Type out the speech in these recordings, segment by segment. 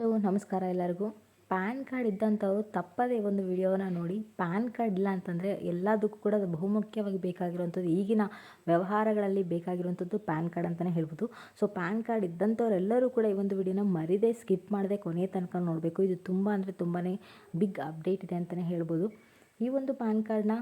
Hello, ನಮಸ್ಕಾರ ಎಲ್ಲರಿಗೂ. PAN card ಇದ್ದಂಥವ್ರು ತಪ್ಪದೇ ಒಂದು ವಿಡಿಯೋನ ನೋಡಿ. ಪ್ಯಾನ್ ಕಾರ್ಡ್ ಇಲ್ಲ ಅಂತಂದರೆ ಎಲ್ಲದಕ್ಕೂ ಕೂಡ ಅದು ಬಹುಮುಖ್ಯವಾಗಿ ಬೇಕಾಗಿರುವಂಥದ್ದು, ಈಗಿನ ವ್ಯವಹಾರಗಳಲ್ಲಿ ಬೇಕಾಗಿರುವಂಥದ್ದು ಪ್ಯಾನ್ ಕಾರ್ಡ್ ಅಂತಲೇ ಹೇಳ್ಬೋದು. ಸೊ ಪ್ಯಾನ್ ಕಾರ್ಡ್ ಇದ್ದಂಥವರೆಲ್ಲರೂ ಕೂಡ ಈ ಒಂದು ವಿಡಿಯೋನ ಮರಿದೇ ಸ್ಕಿಪ್ ಮಾಡದೆ ಕೊನೆಯ ತನಕ ನೋಡಬೇಕು. ಇದು ತುಂಬ ಅಂದರೆ ತುಂಬಾ ಬಿಗ್ ಅಪ್ಡೇಟ್ ಇದೆ ಅಂತಲೇ ಹೇಳ್ಬೋದು. ಈ ಒಂದು ಪ್ಯಾನ್ ಕಾರ್ಡ್ನ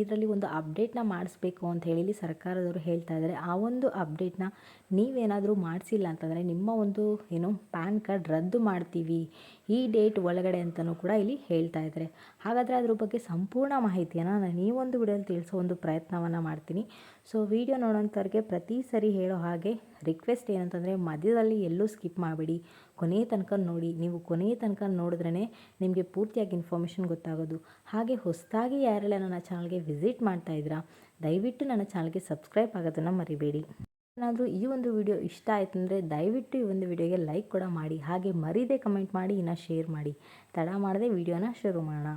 ಇದರಲ್ಲಿ ಒಂದು ಅಪ್ಡೇಟ್ನ ಮಾಡಿಸ್ಬೇಕು ಅಂತ ಹೇಳಿ ಸರ್ಕಾರದವರು ಹೇಳ್ತಾ ಇದ್ದಾರೆ. ಆ ಒಂದು ಅಪ್ಡೇಟ್ನ ನೀವೇನಾದರೂ ಮಾಡಿಸಿಲ್ಲ ಅಂತಂದರೆ ನಿಮ್ಮ ಒಂದು ಏನು ಪ್ಯಾನ್ ಕಾರ್ಡ್ ರದ್ದು ಮಾಡ್ತೀವಿ. ಈ ಡೇಟ್ ಒಳಗಡೆ ಅಂತಲೂ ಕೂಡ ಇಲ್ಲಿ ಹೇಳ್ತಾ ಇದ್ದಾರೆ. ಹಾಗಾದರೆ ಅದ್ರ ಬಗ್ಗೆ ಸಂಪೂರ್ಣ ಮಾಹಿತಿಯನ್ನು ನಾನು ಈ ಒಂದು ವಿಡಿಯೋಲಿ ತಿಳಿಸೋ ಒಂದು ಪ್ರಯತ್ನವನ್ನು ಮಾಡ್ತೀನಿ. ಸೊ ವಿಡಿಯೋ ನೋಡೋಂಥವ್ರಿಗೆ ಪ್ರತಿ ಸರಿ ಹೇಳೋ ಹಾಗೆ ರಿಕ್ವೆಸ್ಟ್ ಏನಂತಂದರೆ ಮಧ್ಯದಲ್ಲಿ ಎಲ್ಲೂ ಸ್ಕಿಪ್ ಮಾಡಬೇಡಿ. ಕೊನೆಯ ತನಕ ನೋಡಿ. ನೀವು ಕೊನೆಯ ತನಕ ನೋಡಿದ್ರೇ ನಿಮಗೆ ಪೂರ್ತಿಯಾಗಿ ಇನ್ಫಾರ್ಮೇಷನ್ ಗೊತ್ತಾಗೋದು. ಹಾಗೆ ಹೊಸದಾಗಿ ಯಾರೆಲ್ಲ ನನ್ನ ಚಾನಲ್ಗೆ ವಿಸಿಟ್ ಮಾಡ್ತಾ ಇದ್ದೀರಾ, ದಯವಿಟ್ಟು ನನ್ನ ಚಾನಲ್ಗೆ ಸಬ್ಸ್ಕ್ರೈಬ್ ಆಗೋದನ್ನು ಮರಿಬೇಡಿ. ಏನಾದರೂ ಈ ಒಂದು ವಿಡಿಯೋ ಇಷ್ಟ ಆಯ್ತು ಅಂದರೆ ದಯವಿಟ್ಟು ಈ ಒಂದು ವಿಡಿಯೋಗೆ ಲೈಕ್ ಕೂಡ ಮಾಡಿ, ಹಾಗೆ ಮರೀದೆ ಕಮೆಂಟ್ ಮಾಡಿ, ಇನ್ನು ಶೇರ್ ಮಾಡಿ. ತಡ ಮಾಡದೆ ವಿಡಿಯೋನ ಶುರು ಮಾಡೋಣ.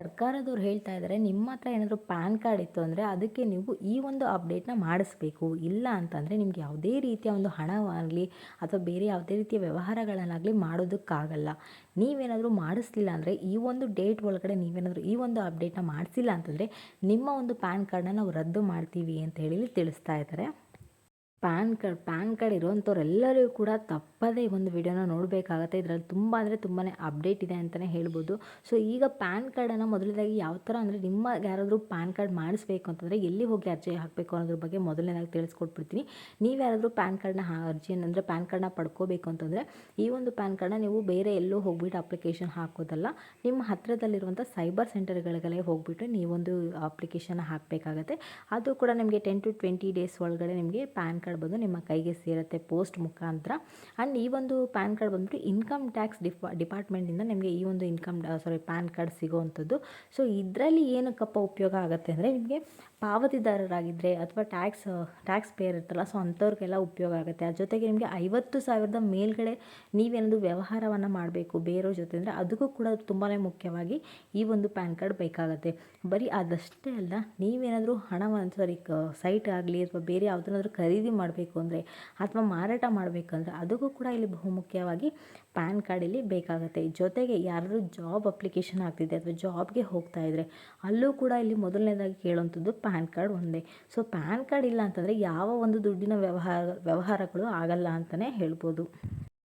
ಸರ್ಕಾರದವ್ರು ಹೇಳ್ತಾ ಇದ್ದಾರೆ ನಿಮ್ಮ ಹತ್ರ ಏನಾದರೂ ಪ್ಯಾನ್ ಕಾರ್ಡ್ ಇತ್ತು ಅಂದರೆ ಅದಕ್ಕೆ ನೀವು ಈ ಒಂದು ಅಪ್ಡೇಟ್ನ ಮಾಡಿಸ್ಬೇಕು. ಇಲ್ಲ ಅಂತಂದರೆ ನಿಮ್ಗೆ ಯಾವುದೇ ರೀತಿಯ ಒಂದು ಹಣವಾಗಲಿ ಅಥವಾ ಬೇರೆ ಯಾವುದೇ ರೀತಿಯ ವ್ಯವಹಾರಗಳನ್ನಾಗಲಿ ಮಾಡೋದಕ್ಕಾಗಲ್ಲ. ನೀವೇನಾದರೂ ಮಾಡಿಸ್ಲಿಲ್ಲ ಅಂದರೆ ಈ ಒಂದು ಡೇಟ್ ಒಳಗಡೆ ನೀವೇನಾದರೂ ಈ ಒಂದು ಅಪ್ಡೇಟ್ನ ಮಾಡಿಸಿಲ್ಲ ಅಂತಂದರೆ ನಿಮ್ಮ ಒಂದು ಪ್ಯಾನ್ ಕಾರ್ಡನ್ನ ನಾವು ರದ್ದು ಮಾಡ್ತೀವಿ ಅಂತ ಹೇಳಿ ತಿಳಿಸ್ತಾ ಇದ್ದಾರೆ ಪ್ಯಾನ್ ಕಾರ್ಡ್ ಪ್ಯಾನ್ ಕಾರ್ಡ್ ಇರೋವಂಥವ್ರೆಲ್ಲರಿಗೂ ಕೂಡ ತಪ್ಪದೇ ಒಂದು ವಿಡಿಯೋನ ನೋಡಬೇಕಾಗತ್ತೆ. ಇದರಲ್ಲಿ ತುಂಬ ಅಂದರೆ ತುಂಬಾ ಅಪ್ಡೇಟ್ ಇದೆ ಅಂತಲೇ ಹೇಳ್ಬೋದು. ಸೊ, ಈಗ ಪ್ಯಾನ್ ಕಾರ್ಡನ್ನು ಮೊದಲನೇದಾಗಿ ಯಾವ ಥರ ಅಂದರೆ ನಿಮ್ಮ ಯಾರಾದರೂ ಪ್ಯಾನ್ ಕಾರ್ಡ್ ಮಾಡಿಸ್ಬೇಕು ಅಂತಂದರೆ ಎಲ್ಲಿ ಹೋಗಿ ಅರ್ಜಿ ಹಾಕಬೇಕು ಅನ್ನೋದ್ರ ಬಗ್ಗೆ ಮೊದಲನೇದಾಗಿ ತಿಳಿಸ್ಕೊಟ್ಬಿಡ್ತೀನಿ. ನೀವು ಯಾರಾದರೂ ಪ್ಯಾನ್ ಕಾರ್ಡ್ನ ಅರ್ಜಿ ಅಂದರೆ ಪ್ಯಾನ್ ಕಾರ್ಡ್ನ ಪಡ್ಕೋಬೇಕು ಅಂತಂದರೆ ಈ ಒಂದು ಪ್ಯಾನ್ ಕಾರ್ಡ್ನ ನೀವು ಬೇರೆ ಎಲ್ಲೂ ಹೋಗ್ಬಿಟ್ಟು ಅಪ್ಲಿಕೇಶನ್ ಹಾಕೋದಲ್ಲ, ನಿಮ್ಮ ಹತ್ತಿರದಲ್ಲಿರುವಂಥ ಸೈಬರ್ ಸೆಂಟರ್ಗಳಿಗೆಲ್ಲ ಹೋಗ್ಬಿಟ್ಟು ನೀವೊಂದು ಅಪ್ಲಿಕೇಶನ್ ಹಾಕಬೇಕಾಗತ್ತೆ. ಅದು ಕೂಡ ನಿಮಗೆ ಟೆನ್ ಟು ಟ್ವೆಂಟಿ ಡೇಸ್ ಒಳಗಡೆ ನಿಮಗೆ ಪ್ಯಾನ್ ಕಾರ್ಡ್ ಕಾರ್ಡ್ ಬಂದು ನಿಮ್ಮ ಕೈಗೆ ಸೇರುತ್ತೆ ಪೋಸ್ಟ್ ಮುಖಾಂತರ. ಆ್ಯಂಡ್ ಈ ಒಂದು ಪ್ಯಾನ್ ಕಾರ್ಡ್ ಬಂದ್ಬಿಟ್ಟು ಇನ್ಕಮ್ ಟ್ಯಾಕ್ಸ್ ಡಿಪಾ ಡಿಪಾರ್ಟ್ಮೆಂಟಿಂದ ನಿಮಗೆ ಈ ಒಂದು ಇನ್ಕಮ್ ಸಾರಿ ಪ್ಯಾನ್ ಕಾರ್ಡ್ ಸಿಗೋವಂಥದ್ದು. ಸೊ ಇದರಲ್ಲಿ ಏನಕ್ಕಪ್ಪ ಉಪಯೋಗ ಆಗುತ್ತೆ ಅಂದರೆ ನಿಮಗೆ ಪಾವತಿದಾರರಾಗಿದ್ದರೆ ಅಥವಾ ಟ್ಯಾಕ್ಸ್ ಟ್ಯಾಕ್ಸ್ ಪೇಯರ್ ಇರ್ತಲ್ಲ, ಸೊ ಅಂಥವ್ರಿಗೆಲ್ಲ ಉಪಯೋಗ ಆಗುತ್ತೆ. ಅದ್ರ ಜೊತೆಗೆ ನಿಮಗೆ ಐವತ್ತು ಸಾವಿರದ ಮೇಲ್ಗಡೆ ನೀವೇನದು ವ್ಯವಹಾರವನ್ನು ಮಾಡಬೇಕು ಬೇರೆಯವ್ರ ಜೊತೆ ಅಂದರೆ ಅದಕ್ಕೂ ಕೂಡ ತುಂಬಾ ಮುಖ್ಯವಾಗಿ ಈ ಒಂದು ಪ್ಯಾನ್ ಕಾರ್ಡ್ ಬೇಕಾಗುತ್ತೆ. ಬರೀ ಅದಷ್ಟೇ ಅಲ್ಲ, ನೀವೇನಾದರೂ ಹಣವನ್ನು ಸಾರಿ ಸೈಟ್ ಆಗಲಿ ಅಥವಾ ಬೇರೆ ಯಾವುದನ್ನಾದ್ರೂ ಖರೀದಿ ಮಾಡಬೇಕು ಅಂದರೆ ಅಥವಾ ಮಾರಾಟ ಮಾಡಬೇಕಂದ್ರೆ ಅದಕ್ಕೂ ಕೂಡ ಇಲ್ಲಿ ಬಹುಮುಖ್ಯವಾಗಿ ಪ್ಯಾನ್ ಕಾರ್ಡ್ ಇಲ್ಲಿ ಬೇಕಾಗುತ್ತೆ. ಜೊತೆಗೆ ಯಾರಾದರೂ ಜಾಬ್ ಅಪ್ಲಿಕೇಶನ್ ಆಗ್ತಿದೆ ಅಥವಾ ಜಾಬ್ಗೆ ಹೋಗ್ತಾ ಇದ್ದರೆ ಅಲ್ಲೂ ಕೂಡ ಇಲ್ಲಿ ಮೊದಲನೇದಾಗಿ ಕೇಳುವಂಥದ್ದು ಪ್ಯಾನ್ ಕಾರ್ಡ್ ಒಂದೇ. ಸೊ ಪ್ಯಾನ್ ಕಾರ್ಡ್ ಇಲ್ಲ ಅಂತಂದರೆ ಯಾವ ಒಂದು ದುಡ್ಡಿನ ವ್ಯವಹಾರ, ವ್ಯವಹಾರಗಳು ಆಗಲ್ಲ ಅಂತಲೇ ಹೇಳ್ಬೋದು.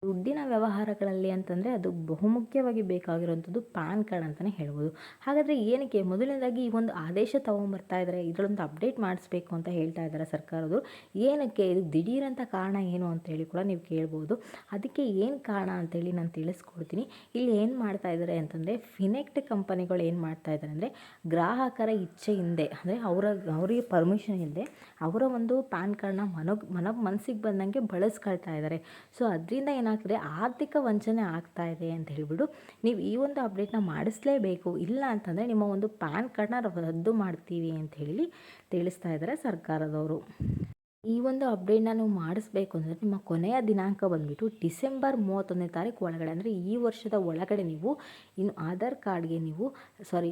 ದುಡ್ಡಿನ ವ್ಯವಹಾರಗಳಲ್ಲಿ ಅಂತಂದರೆ ಅದು ಬಹುಮುಖ್ಯವಾಗಿ ಬೇಕಾಗಿರುವಂಥದ್ದು ಪ್ಯಾನ್ ಕಾರ್ಡ್ ಅಂತಲೇ ಹೇಳ್ಬೋದು. ಹಾಗಾದರೆ ಏನಕ್ಕೆ? ಮೊದಲನೇದಾಗಿ ಈ ಒಂದು ಆದೇಶ ತೊಗೊಂಬರ್ತಾ ಇದ್ದಾರೆ ಇದರೊಂದು ಅಪ್ಡೇಟ್ ಮಾಡಿಸ್ಬೇಕು ಅಂತ ಹೇಳ್ತಾ ಇದ್ದಾರೆ ಸರ್ಕಾರದವರು. ಏನಕ್ಕೆ? ಇದು ದಿಢೀರಂಥ ಕಾರಣ ಏನು ಅಂತೇಳಿ ಕೂಡ ನೀವು ಕೇಳ್ಬೋದು. ಅದಕ್ಕೆ ಏನು ಕಾರಣ ಅಂತೇಳಿ ನಾನು ತಿಳಿಸ್ಕೊಡ್ತೀನಿ. ಇಲ್ಲಿ ಏನು ಮಾಡ್ತಾ ಇದ್ದಾರೆ ಅಂತಂದರೆ ಫಿನೆಕ್ಟ್ ಕಂಪನಿಗಳು ಏನು ಮಾಡ್ತಾ ಇದ್ದಾರೆ ಅಂದರೆ ಗ್ರಾಹಕರ ಇಚ್ಛೆ ಹಿಂದೆ, ಅಂದರೆ ಅವರ, ಅವರಿಗೆ ಪರ್ಮಿಷನ್ ಇಲ್ಲದೆ ಅವರ ಒಂದು ಪ್ಯಾನ್ ಕಾರ್ಡ್ನ ಮನೋ ಮನ ಮನಸ್ಸಿಗೆ ಬಂದಂಗೆ ಬಳಸ್ಕೊಳ್ತಾ ಇದ್ದಾರೆ. ಸೊ, ಅದರಿಂದ ಏನಾಗ್ತದೆ ಏನಾಗ್ತದೆ ಆರ್ಥಿಕ ವಂಚನೆ ಆಗ್ತಾ ಇದೆ ಅಂತ ಹೇಳಿಬಿಡು. ನೀವು ಈ ಒಂದು ಅಪ್ಡೇಟ್ನ ಮಾಡಿಸ್ಲೇಬೇಕು. ಇಲ್ಲ ಅಂತಂದರೆ ನಿಮ್ಮ ಒಂದು ಪ್ಯಾನ್ ಕಾರ್ಡ್ನ ರದ್ದು ಮಾಡ್ತೀವಿ ಅಂತ ಹೇಳಿ ತಿಳಿಸ್ತಾ ಇದ್ದಾರೆ ಸರ್ಕಾರದವರು. ಈ ಒಂದು ಅಪ್ಡೇಟ್ನ ನೀವು ಮಾಡಿಸ್ಬೇಕು ಅಂದರೆ ನಿಮ್ಮ ಕೊನೆಯ ದಿನಾಂಕ ಬಂದುಬಿಟ್ಟು ಡಿಸೆಂಬರ್ ಮೂವತ್ತೊಂದನೇ ತಾರೀಕು ಒಳಗಡೆ. ಅಂದರೆ ಈ ವರ್ಷದ ಒಳಗಡೆ ನೀವು ಇನ್ನು ಆಧಾರ್ ಕಾರ್ಡ್ಗೆ ನೀವು ಸಾರಿ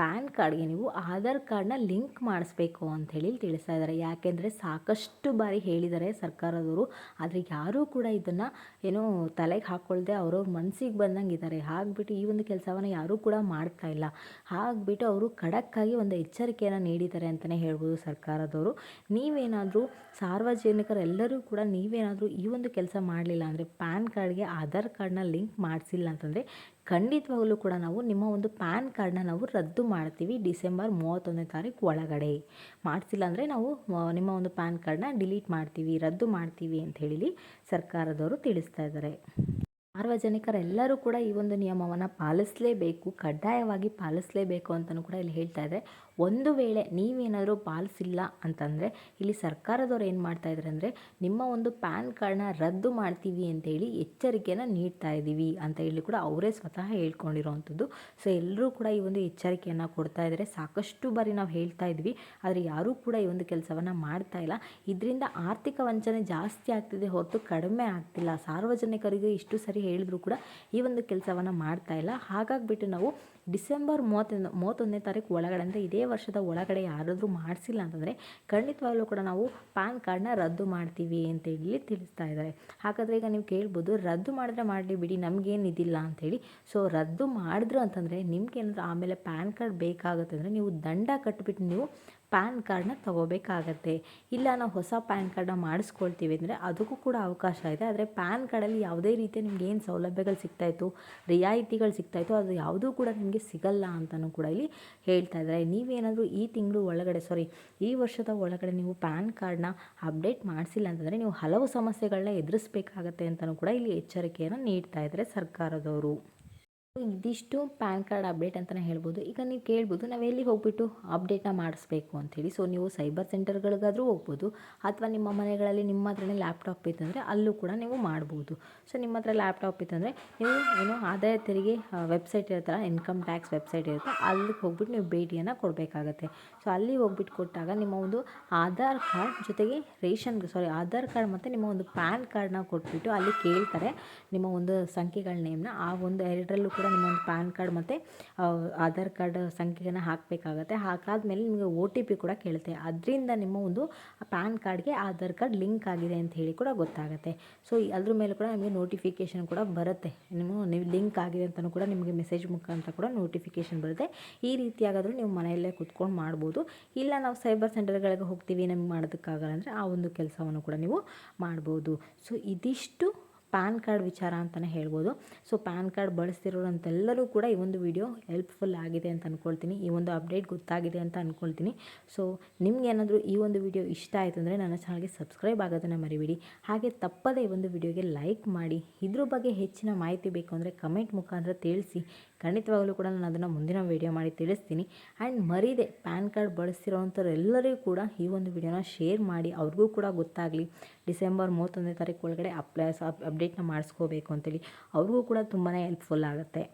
ಪ್ಯಾನ್ ಕಾರ್ಡ್ಗೆ ನೀವು ಆಧಾರ್ ಕಾರ್ಡ್ನ ಲಿಂಕ್ ಮಾಡಿಸ್ಬೇಕು ಅಂಥೇಳಿ ತಿಳಿಸ್ತಾ ಇದ್ದಾರೆ. ಯಾಕೆಂದರೆ ಸಾಕಷ್ಟು ಬಾರಿ ಹೇಳಿದ್ದಾರೆ ಸರ್ಕಾರದವರು. ಆದರೆ ಯಾರೂ ಕೂಡ ಇದನ್ನು ಏನೋ ತಲೆಗೆ ಹಾಕ್ಕೊಳ್ದೆ ಅವ್ರವ್ರ ಮನಸ್ಸಿಗೆ ಬಂದಂಗೆ ಇದ್ದಾರೆ. ಹಾಗ್ಬಿಟ್ಟು ಈ ಒಂದು ಕೆಲಸವನ್ನು ಯಾರೂ ಕೂಡ ಮಾಡ್ತಾ ಇಲ್ಲ. ಹಾಗ್ಬಿಟ್ಟು ಅವರು ಖಡಕ್ಕಾಗಿ ಒಂದು ಎಚ್ಚರಿಕೆಯನ್ನು ನೀಡಿದ್ದಾರೆ ಅಂತಲೇ ಹೇಳ್ಬೋದು ಸರ್ಕಾರದವರು. ನೀವೇನಾದರೂ ಸಾರ್ವಜನಿಕರೆಲ್ಲರೂ ಕೂಡ ನೀವೇನಾದರೂ ಈ ಒಂದು ಕೆಲಸ ಮಾಡಲಿಲ್ಲ ಅಂದರೆ ಪ್ಯಾನ್ ಕಾರ್ಡ್ಗೆ ಆಧಾರ್ ಕಾರ್ಡ್ನ ಲಿಂಕ್ ಮಾಡಿಸಿಲ್ಲ ಅಂತಂದರೆ ಖಂಡಿತವಾಗಲೂ ಕೂಡ ನಾವು ನಿಮ್ಮ ಒಂದು ಪ್ಯಾನ್ ಕಾರ್ಡ್ನ ನಾವು ರದ್ದು ಮಾಡ್ತೀವಿ ಡಿಸೆಂಬರ್ ಮೂವತ್ತೊಂದನೇ ತಾರೀಕು ಒಳಗಡೆ. ಮಾಡಿಸಿಲ್ಲ ಅಂದರೆ ನಾವು ನಿಮ್ಮ ಒಂದು ಪ್ಯಾನ್ ಕಾರ್ಡ್ನ ಡಿಲೀಟ್ ಮಾಡ್ತೀವಿ, ರದ್ದು ಮಾಡ್ತೀವಿ ಅಂತ ಹೇಳಿ ಸರ್ಕಾರದವರು ತಿಳಿಸ್ತಾ ಇದ್ದಾರೆ. ಸಾರ್ವಜನಿಕರೆಲ್ಲರೂ ಕೂಡ ಈ ಒಂದು ನಿಯಮವನ್ನು ಪಾಲಿಸಲೇಬೇಕು, ಕಡ್ಡಾಯವಾಗಿ ಪಾಲಿಸಲೇಬೇಕು ಅಂತಲೂ ಕೂಡ ಇಲ್ಲಿ ಹೇಳ್ತಾ ಇದೆ ಒಂದು ವೇಳೆ ನೀವೇನಾದರೂ ಪಾಲಿಸಿಲ್ಲ ಅಂತಂದರೆ, ಇಲ್ಲಿ ಸರ್ಕಾರದವ್ರು ಏನು ಮಾಡ್ತಾ ಇದ್ದಾರೆ ಅಂದರೆ, ನಿಮ್ಮ ಒಂದು ಪ್ಯಾನ್ ಕಾರ್ಡ್ನ ರದ್ದು ಮಾಡ್ತೀವಿ ಅಂತೇಳಿ ಎಚ್ಚರಿಕೆಯನ್ನು ನೀಡ್ತಾ ಇದ್ದೀವಿ ಅಂತ ಹೇಳಿ ಕೂಡ ಅವರೇ ಸ್ವತಃ ಹೇಳ್ಕೊಂಡಿರೋವಂಥದ್ದು ಸೊ ಎಲ್ಲರೂ ಕೂಡ ಈ ಒಂದು ಎಚ್ಚರಿಕೆಯನ್ನು ಕೊಡ್ತಾ ಇದ್ದಾರೆ ಸಾಕಷ್ಟು ಬಾರಿ ನಾವು ಹೇಳ್ತಾ ಇದ್ವಿ, ಆದರೆ ಯಾರೂ ಕೂಡ ಈ ಒಂದು ಕೆಲಸವನ್ನು ಮಾಡ್ತಾ ಇಲ್ಲ. ಇದರಿಂದ ಆರ್ಥಿಕ ವಂಚನೆ ಜಾಸ್ತಿ ಆಗ್ತಿದೆ, ಹೊರತು ಕಡಿಮೆ ಆಗ್ತಿಲ್ಲ. ಸಾರ್ವಜನಿಕರಿಗೆ ಇಷ್ಟು ಸರಿ ಹೇಳಿದ್ರು ಕೂಡ ಈ ಒಂದು ಕೆಲಸವನ್ನು ಮಾಡ್ತಾ ಇಲ್ಲ. ಹಾಗಾಗಿಬಿಟ್ಟು ನಾವು ಡಿಸೆಂಬರ್ ಮೂವತ್ತೊಂದು ಮೂವತ್ತೊಂದನೇ ತಾರೀಕು ಒಳಗಡೆ ಅಂದರೆ ಇದೇ ವರ್ಷದ ಒಳಗಡೆ ಯಾರಾದರೂ ಮಾಡಿಸಿಲ್ಲ ಅಂತಂದರೆ ಖಂಡಿತವಾಗ್ಲೂ ಕೂಡ ನಾವು ಪ್ಯಾನ್ ಕಾರ್ಡ್ನ ರದ್ದು ಮಾಡ್ತೀವಿ ಅಂತೇಳಿ ತಿಳಿಸ್ತಾ ಇದ್ದಾರೆ. ಹಾಗಾದರೆ ಈಗ ನೀವು ಕೇಳ್ಬೋದು, ರದ್ದು ಮಾಡಿದ್ರೆ ಮಾಡಲಿ ಬಿಡಿ, ನಮಗೇನು ಇದಿಲ್ಲ ಅಂಥೇಳಿ ಸೊ ರದ್ದು ಮಾಡಿದ್ರು ಅಂತಂದರೆ ನಿಮಗೇನಾದ್ರೂ ಆಮೇಲೆ ಪ್ಯಾನ್ ಕಾರ್ಡ್ ಬೇಕಾಗುತ್ತೆ ಅಂದರೆ ನೀವು ದಂಡ ಕಟ್ಬಿಟ್ಟು ನೀವು ಪ್ಯಾನ್ ಕಾರ್ಡ್ನ ತೊಗೋಬೇಕಾಗತ್ತೆ. ಇಲ್ಲ ನಾವು ಹೊಸ ಪ್ಯಾನ್ ಕಾರ್ಡನ್ನ ಮಾಡಿಸ್ಕೊಳ್ತೀವಿ ಅಂದರೆ ಅದಕ್ಕೂ ಕೂಡ ಅವಕಾಶ ಇದೆ. ಆದರೆ ಪ್ಯಾನ್ ಕಾರ್ಡಲ್ಲಿ ಯಾವುದೇ ರೀತಿಯ ನಿಮ್ಗೆ ಏನು ಸೌಲಭ್ಯಗಳು ಸಿಗ್ತಾಯಿತ್ತು ರಿಯಾಯಿತಿಗಳು ಸಿಗ್ತಾಯಿತ್ತು ಅದು ಯಾವುದೂ ಕೂಡ ನಿಮಗೆ ಸಿಗಲ್ಲ ಅಂತಲೂ ಕೂಡ ಇಲ್ಲಿ ಹೇಳ್ತಾ ಇದ್ದಾರೆ. ನೀವೇನಾದರೂ ಈ ತಿಂಗಳು ಒಳಗಡೆ ಸಾರಿ ಈ ವರ್ಷದ ಒಳಗಡೆ ನೀವು ಪ್ಯಾನ್ ಕಾರ್ಡ್ನ ಅಪ್ಡೇಟ್ ಮಾಡಿಸಿಲ್ಲ ಅಂತಂದರೆ ನೀವು ಹಲವು ಸಮಸ್ಯೆಗಳನ್ನ ಎದುರಿಸಬೇಕಾಗತ್ತೆ ಅಂತಲೂ ಕೂಡ ಇಲ್ಲಿ ಎಚ್ಚರಿಕೆಯನ್ನು ನೀಡ್ತಾ ಇದ್ದಾರೆ ಸರ್ಕಾರದವರು. ಇದಿಷ್ಟು ಪ್ಯಾನ್ ಕಾರ್ಡ್ ಅಪ್ಡೇಟ್ ಅಂತಲೇ ಹೇಳ್ಬೋದು. ಈಗ ನೀವು ಕೇಳ್ಬೋದು, ನಾವು ಎಲ್ಲಿ ಹೋಗ್ಬಿಟ್ಟು ಅಪ್ಡೇಟ್ನ ಮಾಡಿಸ್ಬೇಕು ಅಂಥೇಳಿ ಸೊ ನೀವು ಸೈಬರ್ ಸೆಂಟರ್ಗಳಿಗಾದರೂ ಹೋಗ್ಬೋದು, ಅಥವಾ ನಿಮ್ಮ ಮನೆಗಳಲ್ಲಿ ನಿಮ್ಮ ಹತ್ರನೇ ಲ್ಯಾಪ್ಟಾಪ್ ಇತ್ತಂದರೆ ಅಲ್ಲೂ ಕೂಡ ನೀವು ಮಾಡ್ಬೋದು. ಸೊ ನಿಮ್ಮ ಹತ್ರ ಲ್ಯಾಪ್ಟಾಪ್ ಇತ್ತಂದರೆ ನೀವು ಏನು ಆದಾಯ ತೆರಿಗೆ ವೆಬ್ಸೈಟ್ ಇರುತ್ತಲ್ಲ ಇನ್ಕಮ್ ಟ್ಯಾಕ್ಸ್ ವೆಬ್ಸೈಟ್ ಇರುತ್ತೆ, ಅಲ್ಲಿಗೆ ಹೋಗ್ಬಿಟ್ಟು ನೀವು ಭೇಟಿಯನ್ನು ಕೊಡಬೇಕಾಗತ್ತೆ. ಸೊ ಅಲ್ಲಿ ಹೋಗ್ಬಿಟ್ಟು ಕೊಟ್ಟಾಗ ನಿಮ್ಮ ಒಂದು ಆಧಾರ್ ಕಾರ್ಡ್ ಜೊತೆಗೆ ರೇಷನ್ ಸಾರಿ ಆಧಾರ್ ಕಾರ್ಡ್ ಮತ್ತು ನಿಮ್ಮ ಒಂದು ಪ್ಯಾನ್ ಕಾರ್ಡ್ನ ಕೊಟ್ಬಿಟ್ಟು ಅಲ್ಲಿ ಕೇಳ್ತಾರೆ. ನಿಮ್ಮ ಒಂದು ಸಂಖ್ಯೆಗಳ ನೇಮ್ನ, ಆ ಒಂದು ಎರಡರಲ್ಲೂ ಕೂಡ ನಿಮ್ಮ ಒಂದು ಪ್ಯಾನ್ ಕಾರ್ಡ್ ಮತ್ತು ಆಧಾರ್ ಕಾರ್ಡ್ ಸಂಖ್ಯೆಯನ್ನು ಹಾಕಬೇಕಾಗತ್ತೆ. ಹಾಕಾದ್ಮೇಲೆ ನಿಮಗೆ ಒ ಟಿ ಪಿ ಕೂಡ ಕೇಳುತ್ತೆ. ಅದರಿಂದ ನಿಮ್ಮ ಒಂದು ಪ್ಯಾನ್ ಕಾರ್ಡ್ಗೆ ಆಧಾರ್ ಕಾರ್ಡ್ ಲಿಂಕ್ ಆಗಿದೆ ಅಂತ ಹೇಳಿ ಕೂಡ ಗೊತ್ತಾಗುತ್ತೆ. ಸೊ ಅದ್ರ ಮೇಲೆ ಕೂಡ ನಿಮಗೆ ನೋಟಿಫಿಕೇಷನ್ ಕೂಡ ಬರುತ್ತೆ. ನಿಮ್ಮ ನೀವು ಲಿಂಕ್ ಆಗಿದೆ ಅಂತಲೂ ಕೂಡ ನಿಮಗೆ ಮೆಸೇಜ್ ಮುಖಾಂತರ ಕೂಡ ನೋಟಿಫಿಕೇಷನ್ ಬರುತ್ತೆ. ಈ ರೀತಿಯಾಗಾದರೂ ನೀವು ಮನೆಯಲ್ಲೇ ಕುತ್ಕೊಂಡು ಮಾಡ್ಬೋದು. ಇಲ್ಲ ನಾವು ಸೈಬರ್ ಸೆಂಟರ್ಗಳಿಗೆ ಹೋಗ್ತೀವಿ, ನಮ್ಗೆ ಮಾಡೋದಕ್ಕಾಗಲ್ಲ ಅಂದರೆ ಆ ಒಂದು ಕೆಲಸವನ್ನು ಕೂಡ ನೀವು ಮಾಡ್ಬೋದು. ಸೊ, ಇದಿಷ್ಟು. ಪ್ಯಾನ್ ಕಾರ್ಡ್ ವಿಚಾರ ಅಂತಲೇ ಹೇಳ್ಬೋದು. ಸೊ ಪ್ಯಾನ್ ಕಾರ್ಡ್ ಬಳಸ್ತಿರೋರಂತೆಲ್ಲರೂ ಕೂಡ ಈ ಒಂದು ವಿಡಿಯೋ ಹೆಲ್ಪ್ಫುಲ್ ಆಗಿದೆ ಅಂತ ಅಂದ್ಕೊಳ್ತೀನಿ ಈ ಒಂದು ಅಪ್ಡೇಟ್ ಗೊತ್ತಾಗಿದೆ ಅಂತ ಅಂದ್ಕೊಳ್ತೀನಿ ಸೊ ನಿಮ್ಗೇನಾದರೂ ಈ ಒಂದು ವಿಡಿಯೋ ಇಷ್ಟ ಆಯಿತು ಅಂದರೆ ನನ್ನ ಚಾನಲ್ಗೆ ಸಬ್ಸ್ಕ್ರೈಬ್ ಆಗೋದನ್ನು ಮರಿಬೇಡಿ. ಹಾಗೆ ತಪ್ಪದೇ ಈ ಒಂದು ವಿಡಿಯೋಗೆ ಲೈಕ್ ಮಾಡಿ. ಇದ್ರ ಬಗ್ಗೆ ಹೆಚ್ಚಿನ ಮಾಹಿತಿ ಬೇಕು ಅಂದರೆ ಕಮೆಂಟ್ ಮುಖಾಂತರ ತಿಳಿಸಿ. ಖಂಡಿತವಾಗಲೂ ಕೂಡ ನಾನು ಅದನ್ನು ಮುಂದಿನ ವೀಡಿಯೋ ಮಾಡಿ ತಿಳಿಸ್ತೀನಿ. ಆ್ಯಂಡ್ ಮರೀದೆ ಪ್ಯಾನ್ ಕಾರ್ಡ್ ಬಳಸ್ತಿರೋವಂಥವ್ರು ಎಲ್ಲರಿಗೂ ಕೂಡ ಈ ಒಂದು ವಿಡಿಯೋನ ಶೇರ್ ಮಾಡಿ, ಅವ್ರಿಗೂ ಕೂಡ ಗೊತ್ತಾಗಲಿ. ಡಿಸೆಂಬರ್ ಮೂವತ್ತೊಂದನೇ ತಾರೀಕು ಒಳಗಡೆ ಅಪ್ಲೈ ಅಪ್ಡೇಟ್ನ ಮಾಡಿಸ್ಕೋಬೇಕು ಅಂತೇಳಿ. ಅವ್ರಿಗೂ ಕೂಡ ತುಂಬಾ ಹೆಲ್ಪ್ಫುಲ್ ಆಗುತ್ತೆ.